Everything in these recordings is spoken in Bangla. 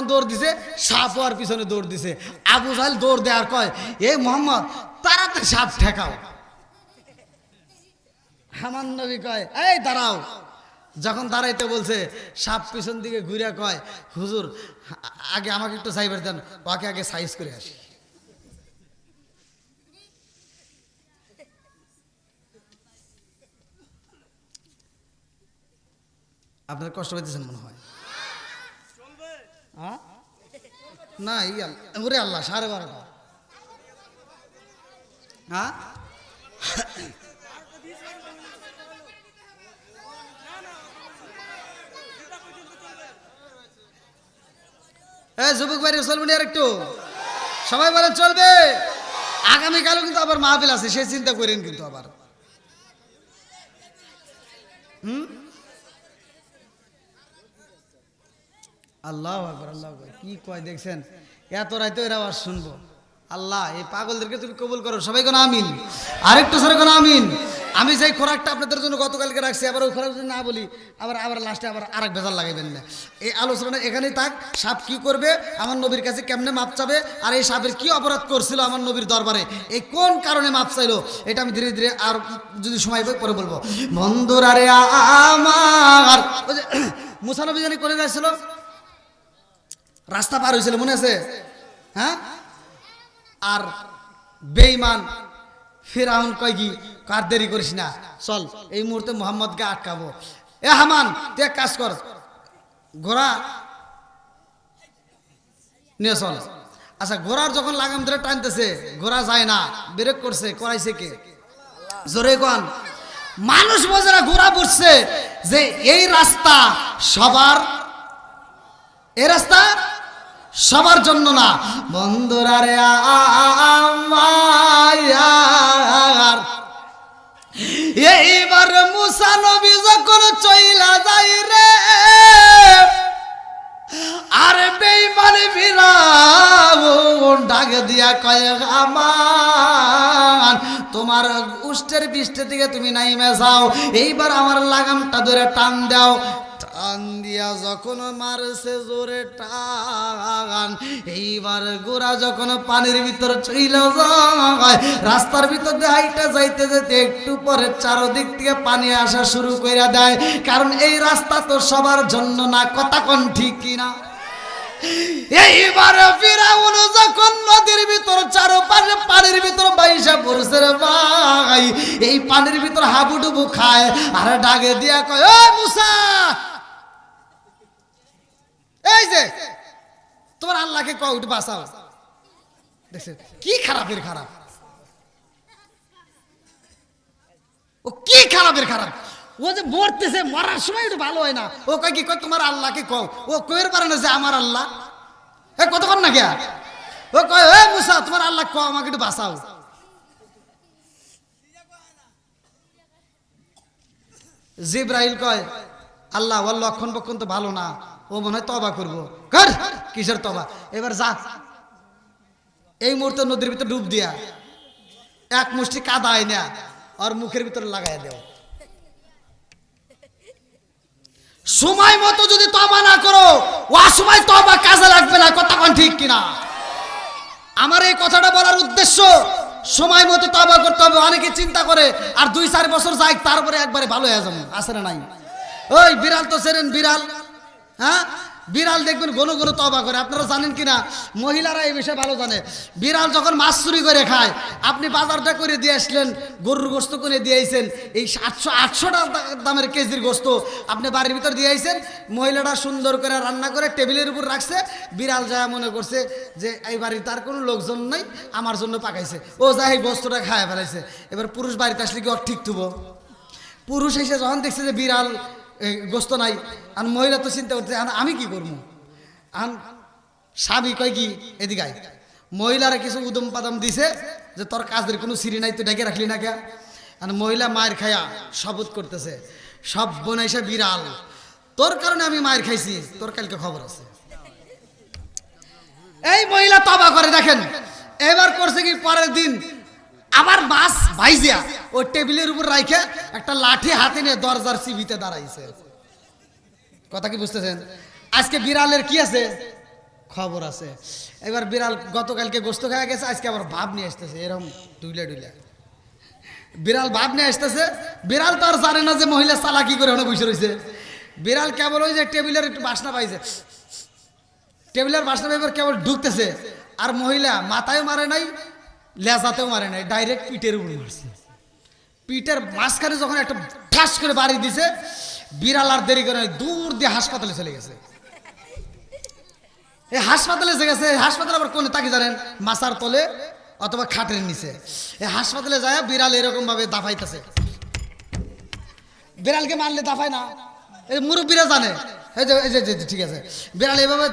যখন দৌড় দিছে সাপ আর পিছনে দৌড় দিছে। আবু জাহেল দৌড় দেওয়ার কয় এ মোহাম্মদ, তাড়াতাড়ি সাপ ঠেকাও। হামান নবী কয়, এই দাঁড়াও। যখন দাঁড়াইতে বলছে, সাপ পিছন দিকে ঘুরে কয়, হুজুর, আগে আমাকে একটু সাইবার দেন, ওকে আগে সাইজ করে আসি। আপনার কষ্ট পাইতেছেন মনে হয়? হ্যাঁ? না ওরে আল্লাহ, সাড়ে বারোটা। হ্যাঁ? যুবক ভাই চলবেন আর একটু সবাই বলে চলবে। আগামীকালও কিন্তু আবার মাহফিল আছে, সে চিন্তা করেন কিন্তু আবার। আল্লাহ আল্লাহ কি কয় দেখছেন? এত রাইতে এরা আবার শুনব। আল্লাহ, এই পাগলদেরকে তুমি কবুল করো, সবাই কোনো আমিন। আরেকটু সরে কোনো আমিন। আমি যেই খোরাকটা আপনাদের জন্য গতকালকে রাখছি, আবার ওই খোরাক না বলি, আবার আবার লাস্টে আবার আরেক ভেজাল লাগাইবেন না। এই আলোচনাটা এখানেই থাক, সাপ কি করবে, আমার নবীর কাছে কেমনে মাপ চাবে, আর এই সাপের কি অপরাধ করছিল আমার নবীর দরবারে, এই কোন কারণে মাপ চাইলো, এটা আমি ধীরে ধীরে আর যদি সময় পাই পরে বলব। বন্ধুরা রে আমার, ওই যে মুসানবী জানি করে যাচ্ছিল? রাস্তা পার হয়েছিল মনে আছে? হ্যাঁ? আর বেইমান ফেরাউন কয় কি, কার দেরি করিস না, চল, এই মুহূর্তে মোহাম্মদকে আটকাবো। এ হামান, তুই এক কাজ কর, ঘোড়া নিয়ে চল। আচ্ছা ঘোড়ার যখন লাগাম ধরে টানতেছে, ঘোড়া যায় না, ব্রেক করছে, করাইছে কে? জোরে কন মানুষ বোঝারা ঘোড়া বুঝছে যে এই রাস্তা সবার এ রাস্তা সবার জন্য না। বন্ধুরা রে এইবার মুসা নবী যখন চইলা যাই রে, আরে বেইমানে ফিরাউন ডাকে দিয়া কয় আমার তোমার উষ্টের বৃষ্টি থেকে তুমি নাইমে যাও। এইবার আমার লাগামটা ধরে টান দাও। টান দিয়া যখন মারছে জোরে টান, এইবার গোড়া যখন পানির ভিতর চইল রাস্তার ভিতর দিয়ে হাইটা যাইতে যেতে একটু পরে চারদিক থেকে পানি আসা শুরু করে দেয়। কারণ এই রাস্তা তো সবার জন্য না, কথা কোন ঠিক কিনা? এইবার ফিরাউন যখন নদীর ভিতর, চারপাশে পানির ভিতর বাইসা পড়ছে রে ভাই, এই পানির ভিতর হাবুডুবু খায়, আর ডাকে দিয়া কয়, ও মুসা এই যে, তোমার আল্লাহকে কয় উঠে বাঁচাও। দেখছে কি খারাপের খারাপ? ও কি খারাপের খারাপ? ও যে মরতেছে, মরার সময় একটু ভালো হয় না। ও কয় কি, কয় তোমার আল্লাহকে কও। ও কয়ের পারে না যে আমার আল্লাহ? এ কতক্ষণ না গিয়া? ও কয়, এ মুসা, তোমার আল্লাহ কও, আমাকে একটু বাঁচাও। জিব্রাইল কয়, আল্লাহ, ওর লক্ষণ বক্ষণ তো ভালো না। ও মনে হয় তবা করব। কর, কিসের তবা এবার যা। এই মুহূর্তে নদীর ভিতরে ডুব দিয়া এক মুষ্টি কাদা আইনা আর মুখের ভিতরে লাগাই দেও। সময় মতো যদি তবা না করো ও সময় তবা কাজে লাগবে না, কথা কতক্ষণ ঠিক কিনা? আমার এই কথাটা বলার উদ্দেশ্য, সময় মতো তবা করতে হবে। অনেকে চিন্তা করে, আর দুই চার বছর যাই, তারপরে একবারে ভালো হয়ে যাব। আসে না নাই? ওই বিড়াল তো সেরেন বিড়াল। হ্যাঁ? বিড়াল দেখবেন ঘন ঘন তবা করে, আপনারা জানেন কিনা? মহিলারা এই বিষয়ে ভালো জানে। বিড়াল যখন মাছ চুরি করে খায়, আপনি বাজারটা করে দিয়ে আসলেন, গরুর গোস্ত করে দিয়ে আইছেন, এই সাতশো, আটশো দামের কেজির গোস্ত আপনি বাড়ির ভিতর দিয়ে আইছেন, মহিলাটা সুন্দর করে রান্না করে টেবিলের উপর রাখছে, বিড়াল যা মনে করছে যে এই বাড়ির তার কোনো লোকজন নাই, আমার জন্য পাকাইছে। ও যাই গোস্তটা খায় ফেলাইছে। এবার পুরুষ বাড়িতে আসলে কি ঠিক থুবো? পুরুষ এসে যখন দেখছে যে বিড়াল গোস্ত নাই। আর মহিলা তো চিন্তা "আন- আমি কি করব আন স্বামী কয় কি, এদিকে। মহিলারা কিছু উদম পাদম দিছে যে তোর কাজের কোনো সিঁড়ি নাই, তুই ডেকে রাখলি না কে? আর মহিলা মায়ের খায়া শপথ করতেছে। সব বনাইসা বিড়াল। তোর কারণে আমি মায়ের খাইছি, তোর কালকে খবর আছে। এই মহিলা তবা করে, দেখেন। এবার করছে কি পরের দিন? আবার মাছ ভাইজিয়া ও টেবিলের উপর রাইখে একটা লাঠি হাতে নিয়ে দরজার সিভিতে দাঁড়াইছে। কথা কি বুঝতেছেন? আজকে বিড়ালের কি আছে? খবর আছে। এবার বিড়াল গতকালকে গোস্ত খাওয়া গেছে, আজকে আবার ভাব নিয়ে আসতেছে এরকম ডুইলে ডুইলে। বিড়াল ভাব নিয়ে আসতেছে, বিড়াল তো আর জানে না যে মহিলা চালাকি করে ওখানে বসে রয়েছে। বিড়াল কেবল ওই যে টেবিলের একটু বাসনা পাইছে। টেবিলের বাসনা এবার কেবল ঢুকতেছে, আর মহিলা মাথায় মারে নাই লেজাতেও মারে নাই ডাইরেক্ট পিঠের উপর মারছে। পিঠের মাঝখানে যখন একটা ঠাস করে বাড়ি দিছে, বিড়াল আর দেরি করে দূর দিয়ে হাসপাতালে চলে গেছে। এই হাসপাতালে যে গেছে, হাসপাতালে আবার কোনে তাকে জানেন? মাসার তলে অথবা খাটের নিচে। এই হাসপাতালে যায়, বিড়াল এরকম ভাবে দাফাইতেছে। বিড়ালকে মারলে দাফায় না। এই মুরব্বীরা জানে ঠিক আছে। বিড়াল এইভাবে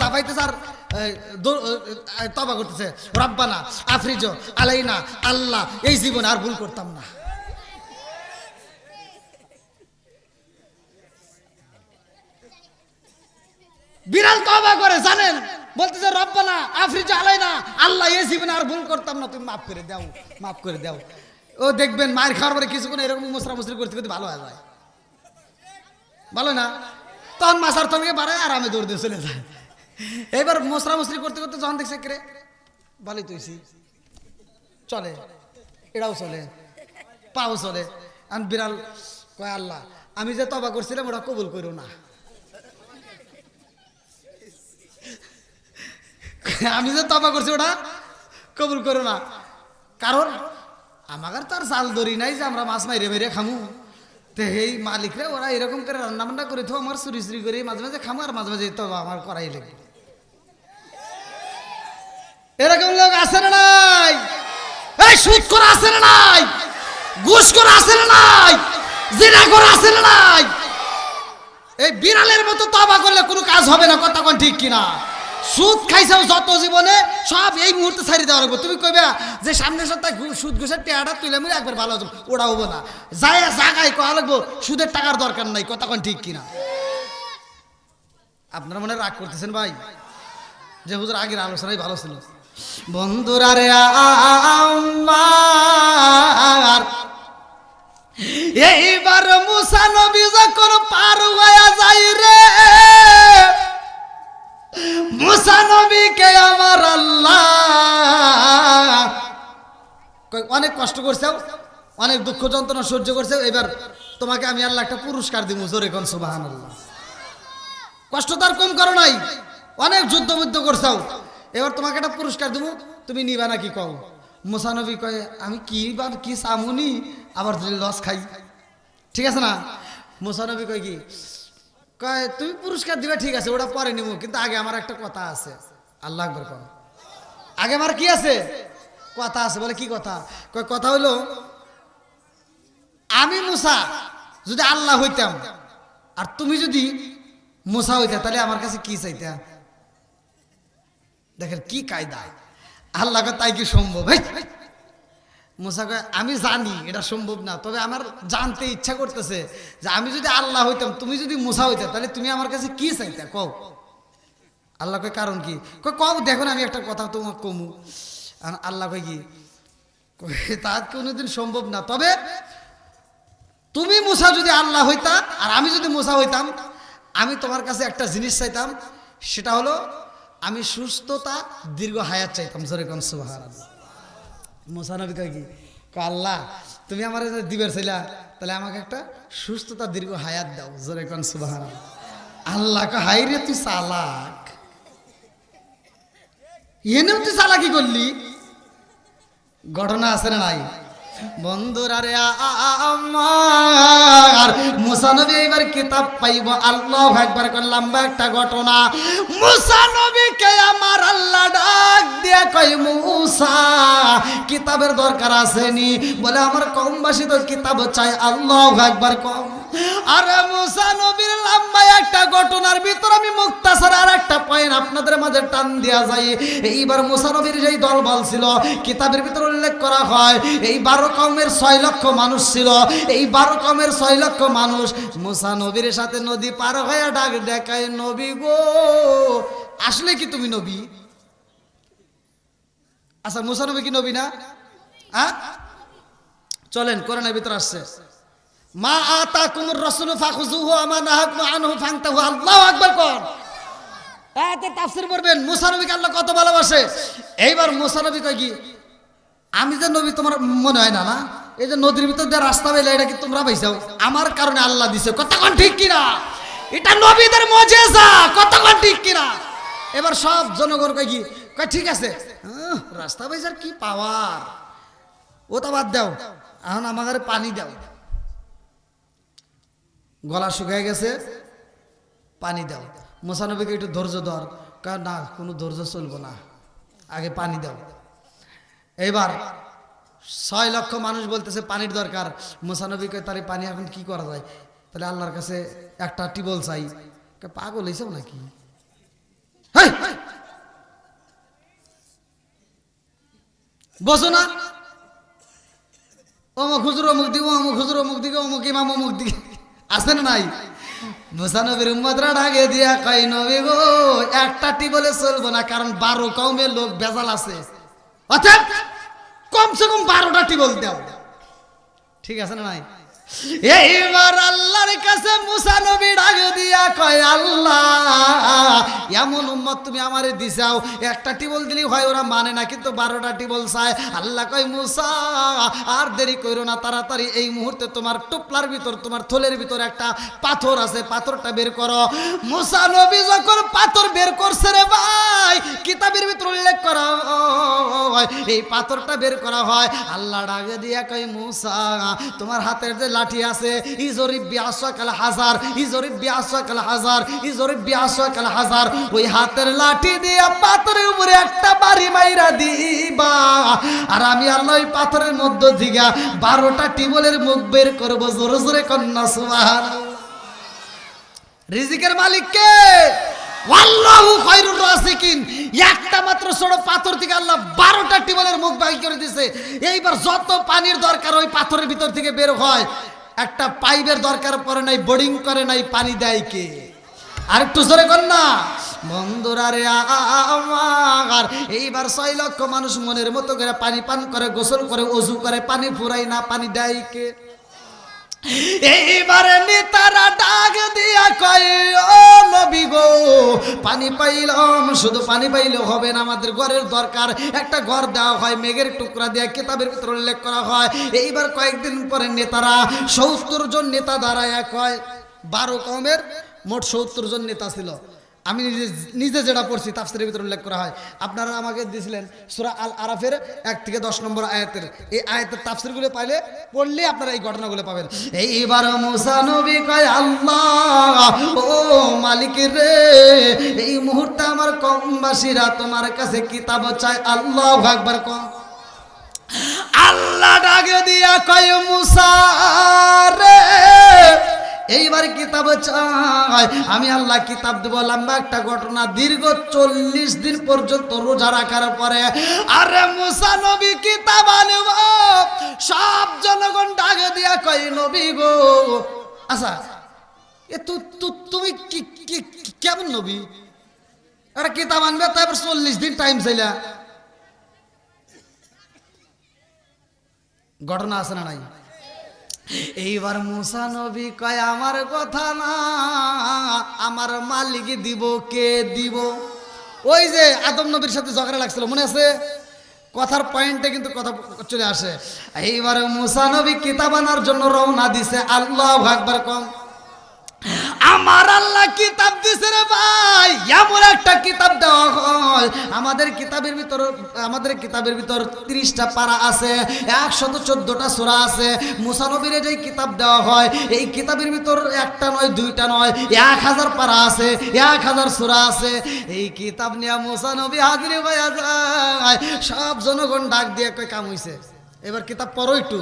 এই, তবা করতেছে। রব্বানা আফরিজ আলাইনা আল্লাহ এই আর ভুল করতাম না। বিড়াল তবা করে জানেন? বলতেছে রব্বানা আফরিজ আলাইনা আল্লাহ এই জীবনে আর ভুল করতাম না। তুমি মাফ করে দাও মাফ করে দাও। ও দেখবেন মায়ের খাওয়ার পরে কিছুক্ষণ এরকম মশরা মশরি করতে করতে ভালো হয়ে যায়। ভালো না? তখন মাসার তলকে বাড়ায় আর আমি দৌড় দিয়ে চলে যায় এবার মশরা মশরি করতে করতে যখন দেখছে কে ভালোই তুইছি। চলে, এটাও চলে, পাও চলে। আর বিড়াল কয়, আল্লাহ, আমি যে তবা করছিলাম, ওটা কবুল করো না। আমি যে তবা করছি, ওটা কবুল করো না। কারণ আমাদের তো আর জাল দড়ি নাই যে আমরা মাছ মাইরে মেরে খামু। তো এই মালিকরা ওরা এরকম করে রান্না বান্না করে তো আমার চুরি চুরি করে, মাঝে মাঝে খামু আর মাঝে মাঝে তবা আমার করাই লাগে। এরকম লোক আছে না নাই? এই সুদ করে আছে না নাই? ঘুষ করে আছে না নাই? জিনা করে আছে না নাই? এই বিড়ালের মতো তবা করলে কোনো কাজ হবে না, কথা কোন ঠিক কিনা? সুদ খাইছাও যত জীবনে সব এই মুহূর্তে ছাড়ি দেওয়া লাগবে। তুমি কইবে যে সামনের সপ্তাহে সুদ ঘুষের টেয়াটা তুলে মুলে একবার ভালো হতো ওটা হব না। যাই জাগায় কয়া লাগবো, সুদের টাকার দরকার নাই, কথা কোন ঠিক কিনা? আপনারা মনে রাগ করতেছেন ভাই? যে হুজুর আগের আলোচনাই ভালো ছিল। বন্ধুরা রে আমার, এইবার মুসা নবী যখন পার হয়ে যাই রে আমার আল্লাহ। অনেক কষ্ট করছেও, অনেক দুঃখ যন্ত্রণা সহ্য করছেও, এবার তোমাকে আমি আল্লাহ একটা পুরস্কার দিব জোরে কোন সুবাহান কষ্ট তার কম করো নাই, অনেক যুদ্ধ বুদ্ধ করছাও। এবার তোমাকে একটা পুরস্কার দেবো তুমি নিবা নাকি কও? মুসানবী কয়ে, আমি কি বা, কি সামুনি আবার লস খাই। ঠিক আছে না? মুসানবী কয় কি কয়, তুমি পুরস্কার দিবে, ঠিক আছে, ওটা পরে নিব কিন্তু আগে আমার একটা কথা আছে। আল্লাহ একবার কও আগে আমার কি আছে? কথা আছে, বলে কি কথা? কয়, কথা হলো আমি মুসা, যদি আল্লাহ হইতাম, আর তুমি যদি মুসা হইতা, তাহলে আমার কাছে কি চাইতা? দেখেন, কি কায়দা। আল্লাহ তাই কি সম্ভব? হেই! মুসা কয়, আমি জানি, এটা সম্ভব না, তবে আমার জানতে ইচ্ছা করতেছে যে আমি যদি আল্লাহ হইতাম, তুমি যদি মুসা হইতা, তাহলে তুমি আমার কাছে কি চাইতা, কও? আল্লাহ কয়, কারণ কি? কয়, কও দেখো না আমি একটা কথা তোমার কমু। আল্লাহ কয়, কি? তা কোনোদিন সম্ভব না, তবে তুমি মুসা যদি আল্লাহ হইতা, আর আমি যদি মুসা হইতাম, আমি তোমার কাছে একটা জিনিস চাইতাম, সেটা হলো, আমি সুস্থতা, দীর্ঘ হায়াত চাইতাম। জোরে কোন সুবাহার মুসা নবী কয় কি আল্লাহ, তুমি আমার দিবের ছিলা, তাহলে আমাকে একটা সুস্থতা দীর্ঘ হায়াত দাও। জোরে কন সুবাহ আল্লাহ হাই রে তুই চালাক। এনেও তুই চালাকি করলি? ঘটনা আছে না নাই? বন্ধুরা রে আমার এবার কিতাব পাইব। আল্লাহ একবার করে, লম্বা একটা ঘটনা। মুসানবীকে আমার আল্লাহ ডাক দিয়া কই কিতাবের দরকার আসেনি বলে, আমার কমবাসী তো কিতাব চাই, আল্লাহ একবার কম। আরে মুসা নবীর একটা ঘটনার ভিতর আমি মুক্তাসার আর একটা পয়েন্ট আপনাদের মাঝে টান দেওয়া যায় এইবার যেই দল বল ছিল, কিতাবের ভিতর উল্লেখ করা হয়, এই বারো কমের ছয় লক্ষ মানুষ ছিল, এই বারো কমের ছয় লক্ষ মানুষ সাথে নদী পার হয়ে ডাক নবী গো, আসলে কি তুমি নবী? আচ্ছা কি নবী না? চলেন, কোরআনের ভিতর আসছে। মা আতা কুমুর রসুল ফাখুজুহু আমা নাহাকুম আনহু ফাংতাহু। আল্লাহু আকবার কর। এতে তাফসির পড়বেন। মুসা নবীকে আল্লাহ কত ভালোবাসে। এইবার মুসা নবী কয় কি, আমি যে নবী তোমার মনে হয় না না, এই যে নদীর ভিতর দিয়ে রাস্তা পেলে এটা কি তোমরা পাইছাও আমার কারণে আল্লাহ দিছে। কতক্ষণ ঠিক কিনা? এটা নবীদের মজেজা। কতক্ষণ ঠিক কিনা? এবার সব জনগণ কয় কি, কয় ঠিক আছে। রাস্তা পাইছার কি পাওয়ার? ও তো বাদ দাও। এখন আমাদের পানি দাও। গলা শুকায় গেছে, পানি দাও। মোসানবীকে একটু ধৈর্য ধর, কারণ না, কোনো ধৈর্য চলবো না। আগে পানি দাও। এবার ছয় লক্ষ মানুষ বলতেছে, পানির দরকার। মোসানবীকে তার পানি এখন কি করা যায়? তাহলে আল্লাহর কাছে একটা টিবল চাই। পাগল হয়েছেও নাকি! বসো না। অমুক হুজুর অমুক দিকে, অমুক হুজুর অমুক দিকে, অমুক ইমাম অমুক দিকে। আছে না নাই? মুসানবীর উম্মতরা ঢাকে দিয়া কই নবী গো, একটা টি বলে চলবো না, কারণ বারো কমে লোক বেজাল আছে। অর্থাৎ কমসে কম বারোটা টি টিবল দাও ঠিক আছে না নাই? এইবার আল্লাহর কাছে মুসা নবী ডাক দিয়া কয়, আল্লাহ, এমন উম্মত তুমি আমারে দিছাও। একটা টিবল দিলি হয়, ওরা মানে না, কিন্তু বারোটা টিবল চায়। আল্লাহ কয়, মুসা, আর দেরি করো না, তাড়াতাড়ি এই মুহূর্তে তোমার টুপলার ভিতর, তোমার থলের ভিতর একটা পাথর আছে, পাথরটা বের করো। মুসা নবী যখন পাথর বের করছে রে ভাই, কিতাবের ভিতর উল্লেখ করা হয়, এই পাথরটা বের করা হয়। আল্লাহ ডাকে দিয়া কই মুসা, তোমার হাতের যে লাঠি আছে, ইজরিব হাজার ইজরিব হাজার ইজরিব হাজার। ওই হাতের লাঠি দিয়া পাথরের উপরে একটা বাড়ি মাইরা দিবা। আর আমি আল্লাহ ওই পাথরের মধ্য থেকে বারোটা টিবলের মুখ বের করব। জোরে জোরে কন্যা সুবাহ রিজিকের মালিককে আল্লাহু খায়রুর একটা মাত্র ছোট পাথর থেকে আল্লাহ মুখ বাই করে দিছে। এইবার যত পানির দরকার ওই পাথরের ভিতর থেকে বের হয়। একটা পাইপের দরকার পড়ে নাই বোর্ডিং করে নাই, পানি দেয় কে? আর একটু জোরে কর না। বন্ধুরা আমার, এইবার ছয় লক্ষ মানুষ মনের মতো করে পানি পান করে, গোসল করে, অজু করে, পানি ফুরাই না, পানি দেয় কে? এইবারে নেতারা ডাক দিয়া কয়, ও নবী গো, পানি পাইলাম, শুধু পানি পাইলে হবে না, আমাদের ঘরের দরকার। একটা ঘর দেওয়া হয়, মেঘের টুকরা দেওয়া কিতাবের ভিতরে উল্লেখ করা হয়। এইবার কয়েকদিন পরে নেতারা সত্তর জন নেতা দাঁড়ায় কয়, বারো কমের মোট সত্তর জন নেতা ছিল। আমি নিজে নিজে যেটা পড়ছি, তাফসিরের ভিতরে উল্লেখ করা হয়। আপনারা আমাকে দিয়েছিলেন সুরা আল আরাফের এক থেকে দশ নম্বর আয়াতের। এই আয়াতের তাফসিরগুলো পাইলে পড়লে আপনারা এই ঘটনাগুলো পাবেন। এইবার মুসা নবী কয়, আল্লাহ, ও রে, এই মুহূর্তে আমার কমবাসীরা তোমার কাছে কিতাব চায়। আল্লাহ একবার কম। আল্লাহ ডাকে দিয়া কয়, মুসা রে এইবার কিতাব চাই। আমি আল্লাহ কিতাব দেব, লম্বা একটা ঘটনা। দীর্ঘ চল্লিশ দিন পর্যন্ত রোজা রাখার পরে, আরে মুসা নবী কিতাব আনব। সব জনগণ ডাকে দিয়া কয়, নবী গো। আচ্ছা এ তু তুমি কি কেমন নবী? একটা কিতাব আনবে তারপর চল্লিশ দিন টাইম চাইলা। ঘটনা আছে না নাই? এইবার মুসা নবী কয়, আমার কথা না, আমার মালিক দিব, কে দিব? ওই যে আদম নবীর সাথে ঝগড়া লাগছিল, মনে আছে? কথার পয়েন্টে কিন্তু কথা চলে আসে। এইবার মুসা নবী কিতাব আনার জন্য রওনা দিছে, আল্লাহ ভাগবার কম। আমার আল্লাহ কিতাব দিছে রে ভাই, এমন একটা কিতাব দেওয়া হয়। আমাদের কিতাবের ভিতর, আমাদের কিতাবের ভিতর তিরিশটা পারা আছে, একশত চোদ্দটা সোরা আছে। মুসানবীর যে কিতাব দেওয়া হয়, এই কিতাবের ভিতর একটা নয়, দুইটা নয়, এক হাজার পারা আছে, এক হাজার সোরা আছে। এই কিতাব নিয়ে মুসানবী হাজির হয়ে যায়। সব জনগণ ডাক দিয়ে কয়, কাম হইছে? এবার কিতাব পড়ো একটু।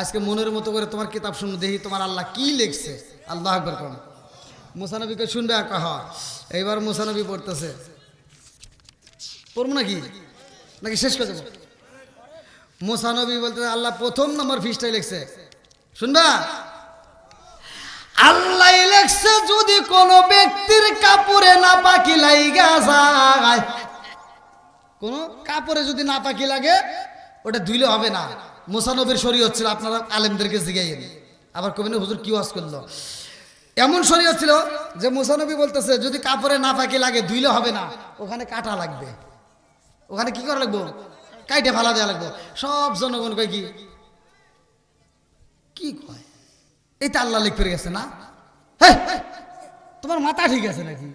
আজকে মনের মতো করে তোমার কিতাব শুনে দেখি তোমার আল্লাহ কি লিখছে। আল্লাহ একবার কম। মুসানবীকে শুনবে একা হয় এইবার মুসানবী পড়তেছে। পড়ব নাকি? নাকি শেষ করে দেবো? মুসানবী বলতে আল্লাহ প্রথম নম্বর ফিসটাই লিখছে। শুনবা? আল্লাহ লেখছে, যদি কোনো ব্যক্তির কাপড়ে না পাখি লাইগা যায়। কোন কাপড়ে যদি না পাখি লাগে, ওটা ধুইলে হবে না। মোসানবীর শরীর হচ্ছিল আপনারা আলেমদেরকে জিগাইয়েন। আবার কবিন হুজুর কি ওয়াজ করল? এমন শরীয়ত ছিল যে মুসানবী বলতেছে, যদি কাপড়ে না পাকি লাগে, ধুইলে হবে না, ওখানে কাটা লাগবে। ওখানে কি করা লাগবো? কাইটে ফালা দেওয়া লাগবো। সব জনগণ কয় কি? কি কয়? এইটা আল্লাহ লিখ করে গেছে না? তোমার মাথা ঠিক আছে নাকি?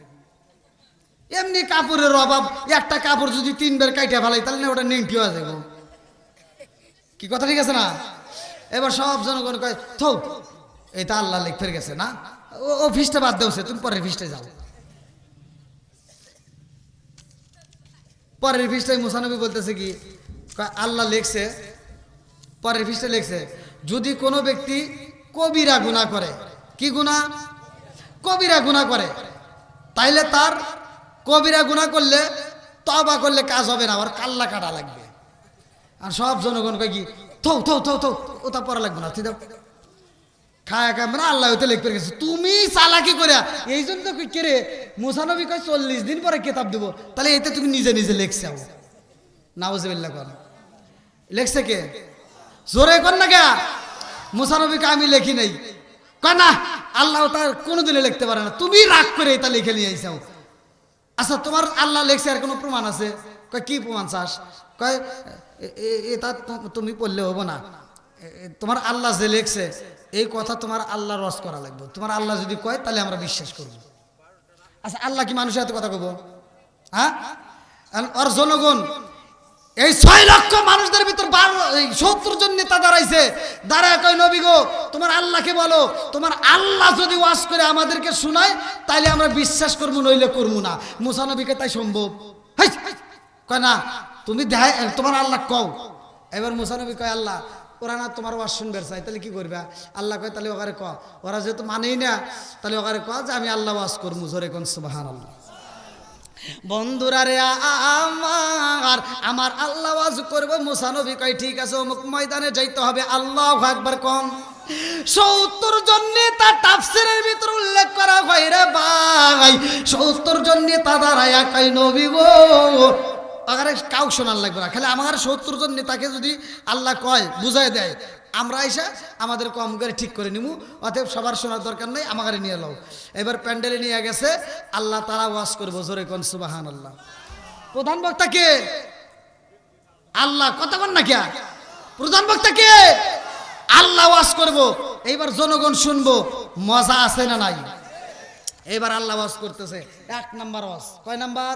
এমনি কাপড়ের অভাব, একটা কাপড় যদি তিনবার কাইটে ফেলাই, তাহলে না ওটা নেংটি হয়ে যাব। কি কথা ঠিক আছে না? এবার সব জনগণ কয়, থৌ এটা আল্লাহ লিখ ফের গেছে না? ও ফিসটা বাদ দেওছে তুমি পরের ফিসটায় যাও। পরের ফিসটাই মুসানবী বলতেছে কি আল্লাহ লিখছে, পরের ফিসটা লিখছে, যদি কোনো ব্যক্তি কবিরা গুণা করে, কি গুণা কবিরা গুণা করে। তাইলে তার কবিরা গুণা করলে তবা করলে কাজ হবে না, আবার কাল্লা কাটা লাগবে। আর সব জনগণ কয় কি, থৌ থৌ থৌ থৌ, ওটা পড়া লাগবে না খায় মানে আল্লাহ হইতে লিখতে গেছে। তুমি চালাকি করে এই জন্য তো কে রে মুসানবী কয় চল্লিশ দিন পরে কেতাব দেবো। তাহলে এতে তুমি নিজে নিজে লেখছে নাউজবিল্লা কর। লেখছে কে? জোরে কর না কে? মুসানবীকে আমি লেখি নাই। কয় না, আল্লাহ তার কোনোদিনে লিখতে পারে না। তুমি রাগ করে এটা লিখে নিয়ে আইসাও আচ্ছা তোমার আল্লাহ লেখছে আর কোনো প্রমাণ আছে? কয়, কি প্রমাণ চাস? কয় এটা তুমি পড়লে হব না। তোমার আল্লাহ যে লেখছে এই কথা তোমার আল্লাহ রস করা লাগবে। তোমার আল্লাহ যদি কয়, তাহলে আমরা বিশ্বাস করব। আচ্ছা আল্লাহ কি মানুষের হাতে কথা কব হ্যাঁ? ওর জনগণ, এই ছয় লক্ষ মানুষদের ভিতর সত্তর জন নেতা দাঁড়াইছে। দাঁড়ায় কয়, নবী গো, তোমার আল্লাহকে বলো, তোমার আল্লাহ যদি ওয়াজ করে আমাদেরকে শোনায়, তাইলে আমরা বিশ্বাস করব, নইলে করব না। মুসা নবীকে তাই সম্ভব। কয় না, তুমি দেখাই তোমার আল্লাহ কও। এবার মুসা নবী কয়, আল্লাহ ওরা না তোমার ওয়াজ শুনবে, চাই তাহলে কি করবে? আল্লাহ কয়, তাহলে ওখানে ক। ওরা যেহেতু মানেই না, তাহলে ওখানে ক যে আমি আল্লাহ ওয়াজ করব জোরে কোন সুবাহান আল্লাহ বন্ধুরা রে, আমার আমার আল্লাহ ওয়াজ করব মুসানবী কয়, ঠিক আছে, অমুক ময়দানে যাইতে হবে, আল্লাহ একবার কম। সত্তর জন নেতা তাফসিরের ভিতর উল্লেখ করা হয় রে ভাই। সত্তর জন নেতা দাঁড়ায় কয় নবী গো। আগারে কাউ শোনার লাগবে না। খালি আমার সত্তর জন নেতাকে যদি আল্লাহ কয় বুঝাই দেয়, আমরা এসে আমাদের কম করে ঠিক করে নিমু। অতএব সবার শোনার দরকার নেই আমাকে নিয়ে লও এবার প্যান্ডেলে নিয়ে গেছে, আল্লাহ তারা ওয়াজ করব, জোরে কোন সুবাহান আল্লাহ প্রধান বক্তা কে? আল্লাহ কথা বল না কে প্রধান বক্তা কে? আল্লাহ ওয়াজ করব। এইবার জনগণ শুনব, মজা আছে না নাই? এবার আল্লাহ ওয়াজ করতেছে, এক নাম্বার ওয়াজ। কয় নাম্বার?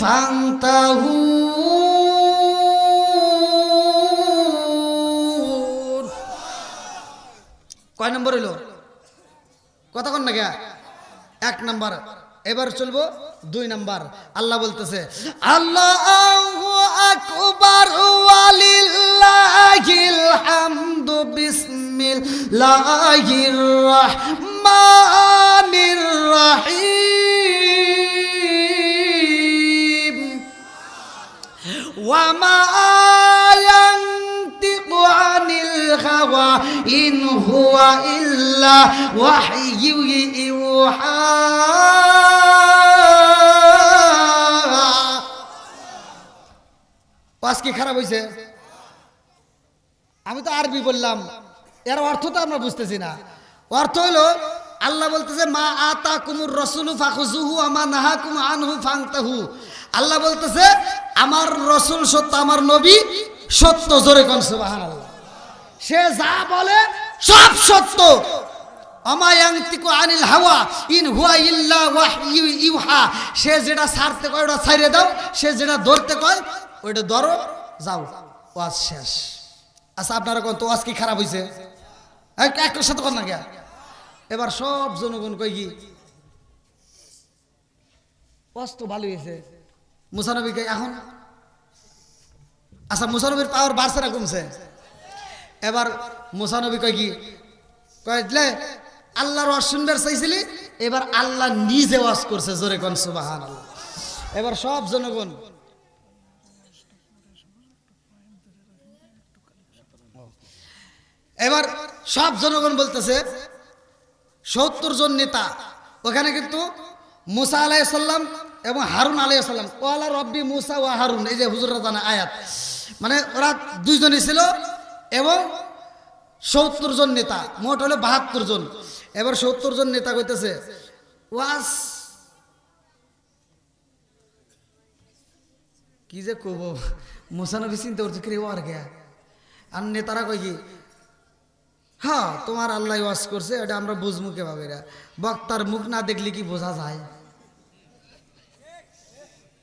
ফান্তাহু। কয় নম্বর হইল? কতক্ষণ না গিয়া এক নাম্বার। এবার চলবো দুই নাম্বার। আল্লাহ বলতেছে, আল্লাহ আকবার, ওয়ালিল্লাহিল হামদু বিসমিল্লাহির রহমানির রহিম وما ينطق عن الهوى إن هو إلا وحي يوحى পাঁচ কি খারাপ হয়েছে আমি তো আরবি বললাম এর অর্থ তো আমরা বুঝতেছি না অর্থ হলো আল্লাহ বলতেছে, মা আতা কুমুর রসুলু ফাখুজুহু আমা নাহাকুম আনহু ফাংতাহু। আল্লাহ বলতেছে, আমার রসুল সত্য, আমার নবী সত্য, জোরে কোন সুবহানাল্লাহ। সে যা বলে সব সত্য। অমায়ান্তিকু আনিল হাওয়া ইন হুয়া ইল্লা ওয়াহয়ু ইউহা। সে যেটা ছাড়তে কয়, ওটা ছাইরে দাও। সে যেটা ধরতে কয়, ওইটা ধরো, যাও, ওয়াজ শেষ। আচ্ছা আপনারা কোন তো ওয়াজ কি খারাপ হয়েছে এক সাথে কর না গিয়া এবার সব জনগণ কই কি? ওয়াজ তো ভালো হয়েছে। মুসানবীকে এখন আচ্ছা মুসানবীর পাওয়ার বাড়ছে না কমছে? এবার মুসানবী কয় কি? কয় আল্লাহর ওয়াজ শুনবার চাইছিলি? এবার আল্লাহ নিজে ওয়াজ করছে, জোরে কন সুবাহান এবার সব জনগণ এবার সব জনগণ বলতেছে সত্তর জন নেতা। ওখানে কিন্তু মুসা আলাইসাল্লাম এবং হারুন আলাইসাল্লাম ওয়ালা রব্বি মুসা ও হারুন, এই যে হুজুরা জানা আয়াত। মানে ওরা দুইজনই ছিল এবং সত্তর জন নেতা, মোট হলো বাহাত্তর জন। এবার সত্তর জন নেতা কইতেছে, ওয়াস কি যে কব মুসানবী চিন্তা করছে কি ওয়ার গেয়া। আর নেতারা কই কি হ্যাঁ তোমার আল্লাহ ওয়াজ করছে, এটা আমরা বুঝব কেভাবে বক্তার মুখ না দেখলে কি বোঝা যায়?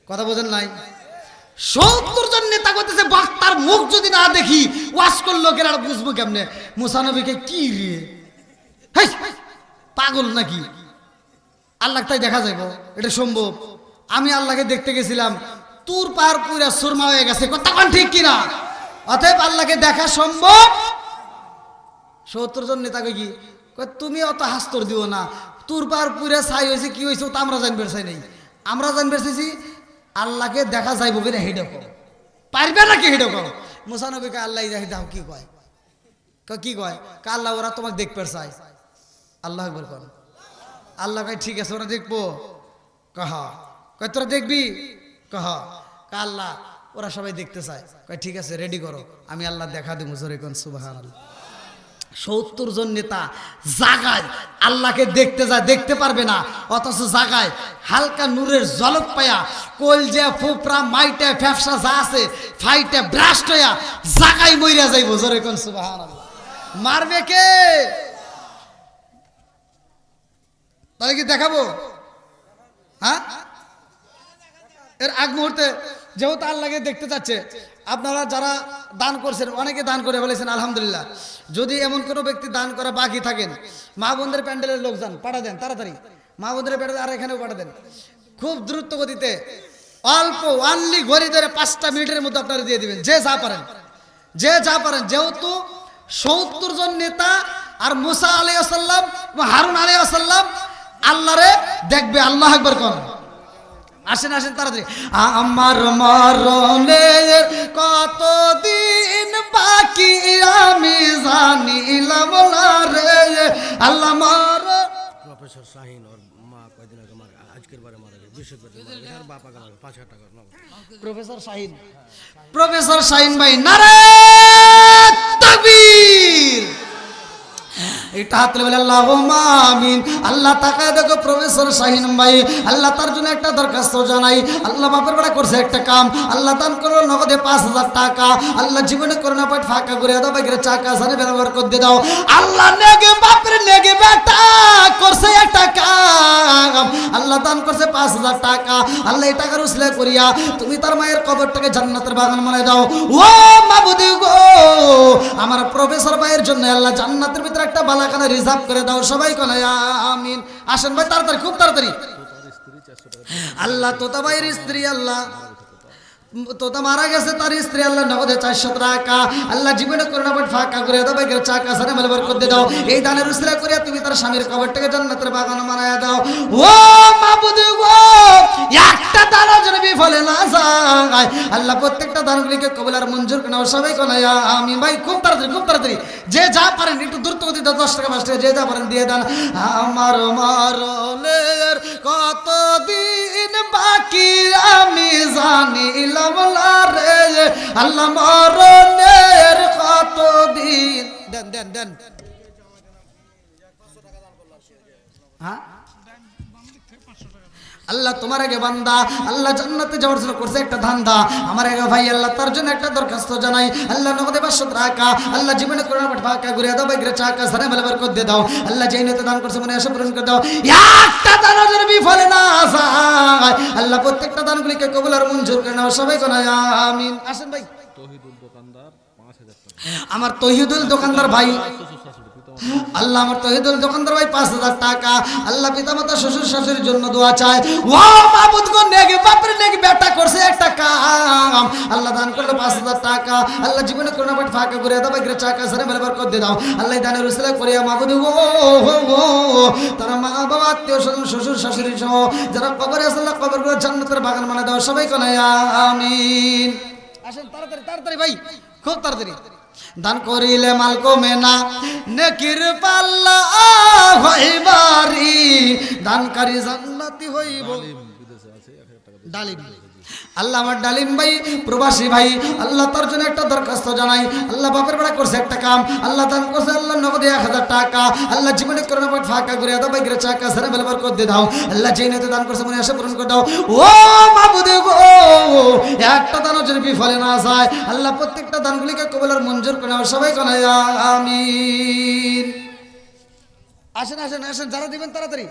কথা বোঝেন নাই? সত্তর জন নেতা করতেছে, বক্তার মুখ যদি না দেখি, ওয়াজ করল কেন আর বুঝব কেমনে? মুসানবীকে কি রে? পাগল নাকি? আল্লাহ তাই দেখা যাইব, এটা সম্ভব। আমি আল্লাহকে দেখতে গেছিলাম, তুর পার পুরা সুরমা হয়ে গেছে, কথা ঠিক কিনা? অতএব আল্লাহকে দেখা সম্ভব। সত্তর জন নেতাকে কি? তুমি অত হাস্তর দিও না। তোর পার পুরে ছাই হয়েছে কি হয়েছে তো আমরা জানবে চাই নাই। আমরা চাইছি, আল্লাহকে দেখা যাইব কিনা হেডে কর পারবে নাকি হেডে কর মুসানবীকে আল্লাহ যাই দাও, কি কয়? কি কয়? কা আল্লাহ, ওরা তোমাকে দেখবে চাই আল্লাহ একবার কর আল্লাহ কয়, ঠিক আছে, ওরা দেখব। কহ কয়, তোরা দেখবি? কহ কা আল্লাহ, ওরা সবাই দেখতে চায়। কয়, ঠিক আছে রেডি করো। আমি আল্লাহ দেখা দেবো জোরে কোন সুবাহান আল্লাহ সত্তর জন নেতা জাগায়, আল্লাহকে দেখতে যায়, দেখতে পারবে না। অথচ জাগায় হালকা নূরের জলক পায়া, কলজা ফুপরা, মাইটা ফ্যাপসা যা আছে, ফাইটা ব্রাস্ট হইয়া জাগায় মইরা যাইব। জোরে কোন মারবে কে? তাহলে কি দেখাবো? হ্যাঁ? এর আগ মুহূর্তে যেহেতু আল্লাহকে দেখতে যাচ্ছে আপনারা যারা দান করছেন, অনেকে দান করে বলেছেন আলহামদুলিল্লাহ। যদি এমন কোনো ব্যক্তি দান করা বাকি থাকেন, মা বোনদের প্যান্ডেলের লোক যান পাঠা দেন, তাড়াতাড়ি। মা বোনদের প্যান্ডেল আর এখানেও পাঠা দেন। খুব দ্রুত গতিতে, অল্প ওয়ানলি ঘড়ি ধরে পাঁচটা মিনিটের মধ্যে আপনারা দিয়ে দিবেন, যে যা পারেন। যে যা পারেন, যেহেতু সত্তর জন নেতা আর মুসা আলাই আসাল্লাম হারুন আলাই আসাল্লাম আল্লাহরে দেখবে, আল্লাহ একবার কর আসেন আসেন তাড়াতাড়ি। আমার মরণের কতদিন বাকি আমি জানিলাম না রে। আল্লাহ মর প্রফেসর শাহিন ওর মা কয়দিন আগে মারা আজকের বারে মারা গেছে বৃহস্পতি মারা গেছে আর বাপ আগে মারা পাঁচ হাজার টাকা প্রফেসর শাহিন। প্রফেসর শাহিন ভাই নারে তাকবীর! এটা হাত বলে আল্লাহ আল্লাহ তাকায় দেখো প্রফেসর শাহিন ভাই, আল্লাহ তার জন্য একটা দরখাস্ত জানাই। আল্লাহ বাপের বেড়া করছে একটা কাম। আল্লাহ নগদে পাঁচ হাজার টাকা। আল্লাহ জীবনে করে না পাঠ ফাঁকা করে দাও চাকা, সারে ব্যবহার করে দাও। আল্লাহ নেগে, বাপের নেগে করছে একটা কাম। আল্লাহ করছে পাঁচ হাজার টাকা। আল্লাহ এই টাকার উসলে করিয়া তুমি তার মায়ের কবরটাকে জান্নাতের বাগান মনে দাও। ও মাবুদি গো, আমার প্রফেসর ভাইয়ের জন্য আল্লাহ জান্নাতের ভিতরে একটা বালাখানা রিজার্ভ করে দাও সবাই কলে আমিন। আসেন ভাই তাড়াতাড়ি খুব তাড়াতাড়ি। আল্লাহ তোতা ভাইয়ের স্ত্রী আল্লাহ। তোতা মারা গেছে, তার স্ত্রী আল্লাহ নগদে চারশো টাকা। আল্লাহ জীবনে করোনা বাট ফাঁকা করে দাও, বাইকের চাকা সারে মেলে বার করে দাও। এই দানের উসরা করে তুমি তার স্বামীর কবরটাকে জান্নাতের বাগান মানায় দাও। ও মাবুদি গো, একটা যেন বিফলে না যায়। আল্লাহ প্রত্যেকটা দানগুলিকে মঞ্জুর করে সবাই আমি ভাই, খুব তাড়াতাড়ি খুব তাড়াতাড়ি। যে যা পারেন, একটু দ্রুত গতিতে দশ টাকা পাঁচ টাকা যে যা পারেন দিয়ে দেন। আমার মারলের কতদিন বাকি আমি জানিলাম। না রে আল্লাহ মরণের কতদিন দেন দেন দেন। হ্যাঁ? আল্লাহ তোমার আগে বান্দা আল্লাহ জান্নাতে যাওয়ার জন্য করছে একটা ধান্দা। আমার আগে ভাই আল্লাহ তার জন্য একটা দরখাস্ত জানাই। আল্লাহ নগদে পাঁচশো টাকা আল্লাহ জীবনে করোনা পাঠ ফাঁকা ঘুরে দাও বাইরে চাকা সারা মেলে বার করে দাও। আল্লাহ যেই নিতে দান করছে মনে আসে পূরণ করে দাও। একটা দান যেন বিফলে না যায়। আল্লাহ প্রত্যেকটা দানগুলিকে কবুল আর মঞ্জুর করে নাও সবাই কোন আমিন। আসেন ভাই। তহিদুল দোকানদার পাঁচ হাজার টাকা। আমার তহিদুল দোকানদার ভাই। আল্লাহ আমার তহিদুল দোকানদার ভাই পাঁচ হাজার টাকা। আল্লাহ পিতামাতা, শ্বশুর শাশুড়ির জন্য দোয়া চায়। নেগে নেগে করছে একটা কাজ আল্লাহ দান করল পাঁচ হাজার টাকা। আল্লাহ জীবনে ফাঁকা করে দাও বাইরে চাকা সারে দিয়ে দাও। আল্লাহ দানের উসলা করিয়া মাবুদ গো তারা মা, বাবা, আত্মীয় স্বজন, শ্বশুর শাশুড়ি সহ যারা কবরে আছে, আল্লাহ কবর করে জান্নাতের বাগান দাও। সবাই কোনে, আমিন। আসেন, তাড়াতাড়ি তাড়াতাড়ি ভাই, খুব তাড়াতাড়ি। দান করিলে মাল কমে না। নেকির পাল্লা হইবারি দানকারী জান্নাতি হইব। ডালিম আল্লাহ আমার ডালিম ভাই, প্রবাসী ভাই, আল্লাহ তার জন্য একটা দরখাস্ত জানাই। আল্লাহ বাপের বেড়া করছে একটা কাম, আল্লাহ দান করছে আল্লাহ নগদে এক হাজার টাকা। আল্লাহ জীবনে করোনা পাঠ ফাঁকা করে দাও বাইকের চাকা সারা বেলবার করে দাও। আল্লাহ যেই নিতে দান করছে মনে আসে পূরণ করে দাও। ও মাবুদে গো, একটা দানও যেন বিফলে না যায়। আল্লাহ প্রত্যেকটা দানগুলিকে কবলের মঞ্জুর করে নাও। সবাই কোনায় আমিন। আসেন আসেন আসেন, যারা দিবেন তাড়াতাড়ি।